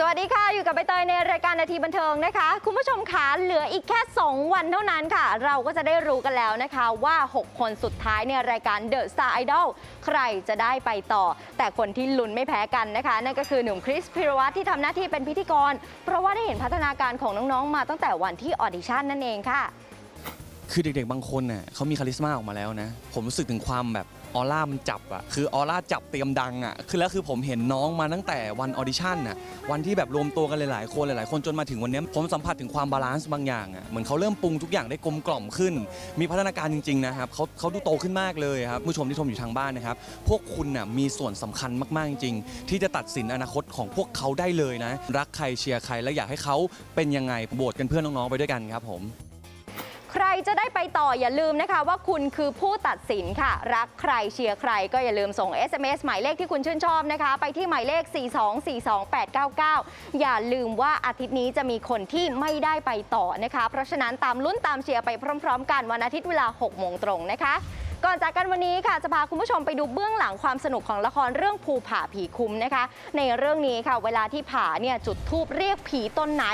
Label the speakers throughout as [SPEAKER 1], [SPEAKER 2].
[SPEAKER 1] สวัสดีค่ะ อยู่กับใบเตยในรายการนาทีบันเทิงนะคะ คุณผู้ชมคะเหลืออีกแค่ 2 วันเท่านั้นค่ะ เราก็จะได้รู้กันแล้วนะคะว่า 6 คนสุดท้ายในรายการ The Star Idol ใครจะได้ไปต่อ แต่คนที่ลุ้นไม่แพ้กันนะคะ นั่นก็คือหนุ่มคริสพิรวัตรที่ทำหน้าที่เป็นพิธีกร เพราะว่าได้เห็นพัฒนาการของน้องๆ มาตั้งแต่วันที่ออดิชั่นนั่นเองค่ะ
[SPEAKER 2] คือเด็กๆ บางคนเน่ะเขามีคาลิสมาออกมาแล้วนะ ผมรู้สึกถึงความแบบออร่ามันจับอะคือออร่าจับเตรียมดังอะคือแล้วคือผมเห็นน้องมาตั้งแต่วันออดิชั่นน่ะวันที่แบบรวมตัวกันหลายๆคนหลายๆ คนจนมาถึงวันเนี้ยผมสัมผัสถึงความบาลานซ์บางอย่างอะเหมือนเขาเริ่มปรุงทุกอย่างได้กลมกล่อมขึ้น มีพัฒนาการจริงๆนะครับเขาเขาดูโตขึ้นมากเลยครับผู้ชมที่ชมอยู่ทางบ้านนะครับพวกคุณน่ะมีส่วนสำคัญมากๆจริงๆที่จะตัดสินอนาคตของพวกเขาได้เลยนะ รักใครเชียร์ใครและอยากให้เขาเป็นยังไงโบวตกันเพื่อนน้องๆไปด้วยกันครับผม
[SPEAKER 1] รจะได้ไปต่ออย่าลืมนะคะว่าคุณคือผู้ตัดสินค่ะ รักใครเชียร์ใครก็อย่าลืมส่ง SMS หมายเลขที่คุณชื่นชอบนะคะ ไปที่หมายเลข 4242899 อย่าลืมว่าอาทิตย์นี้จะมีคนที่ไม่ได้ไปต่อนะคะ เพราะฉะนั้นตามลุ้นตามเชียร์ไปพร้อม ๆ กันวันอาทิตย์เวลา 6 โมงตรงนะคะ ก่อนจากกันวันนี้ค่ะจะพาคุณผู้ชมไปดูเบื้องหลังความสนุกของละครเรื่องภูผาผีคุ้มนะคะ ในเรื่องนี้ค่ะ เวลาที่ผาเนี่ยจุดทูบเรียกผีตนไหน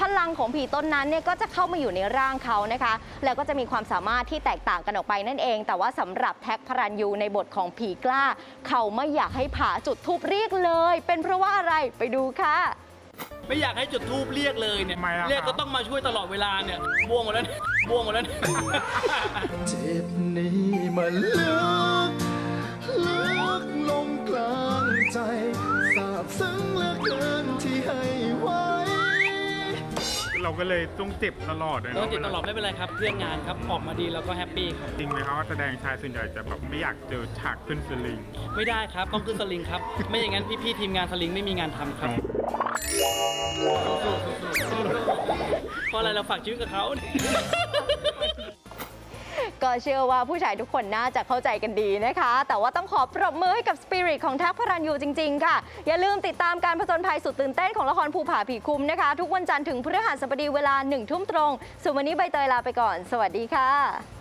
[SPEAKER 1] พลังของผีตนนั้นเนี่ยก็จะเข้ามาอยู่ในร่างเขานะคะ แล้วก็จะมีความสามารถที่แตกต่างกันออกไปนั่นเอง แต่ว่าสำหรับแท็กพรันยูในบทของผีกล้า เขาไม่อยากให้ผาจุดทูบเรียกเลย เป็นเพราะว่าอะไรไปดูค่ะ
[SPEAKER 3] ไม่อยากให้จุดทูบเรียกเลยเนี่ย
[SPEAKER 4] ทำไมอะ
[SPEAKER 3] เรียก
[SPEAKER 4] ครั
[SPEAKER 3] ก็
[SPEAKER 4] บ
[SPEAKER 3] ต้องมาช่วยตลอดเวลาเนี่ยบวงหมดแล้วเนี่ยบวงหมดแล้วเนี่ย
[SPEAKER 4] เจ็บนี้มันลึกลึกลงกลางใจสาบซึ้งเหลือเกินที่ให้ไว้
[SPEAKER 5] เราก็เลยต้องเจ็บตลอดเลย
[SPEAKER 3] ต้อ
[SPEAKER 5] เนาะ
[SPEAKER 3] งติดตลอดไม่เป็นไรครับ เพื่อนงานครับออกมาดีแล้วก็แฮปปี้ครับ
[SPEAKER 5] จริงไหมครับว่าแสดงชายส่วนใหญ่จะแบบไม่อยากเจอฉากขึ้นสลิง
[SPEAKER 3] ไม่ได้ครับ ต้องขึ้นสลิงครับ ไม่อย่างนั้นพี่ๆทีมงานสลิงไม่มีงานทำครับ เพราะอะไรเราฝากชีวิตกับเขา
[SPEAKER 1] ก็เชื่อว่าผู้ชายทุกคนน่าจะเข้าใจกันดีนะคะ แต่ว่าต้องขอปรบมือให้กับสปิริตของแท็กพระรันยูจริง ๆ ค่ะ อย่าลืมติดตามการผจญภัยสุดตื่นเต้นของละครภูผาผีคุ้มนะคะ ทุกวันจันทร์ถึงพฤหัสบดีเวลาหนึ่งทุ่มตรงส่วนวันนี้ใบเตยลาไปก่อน สวัสดีค่ะ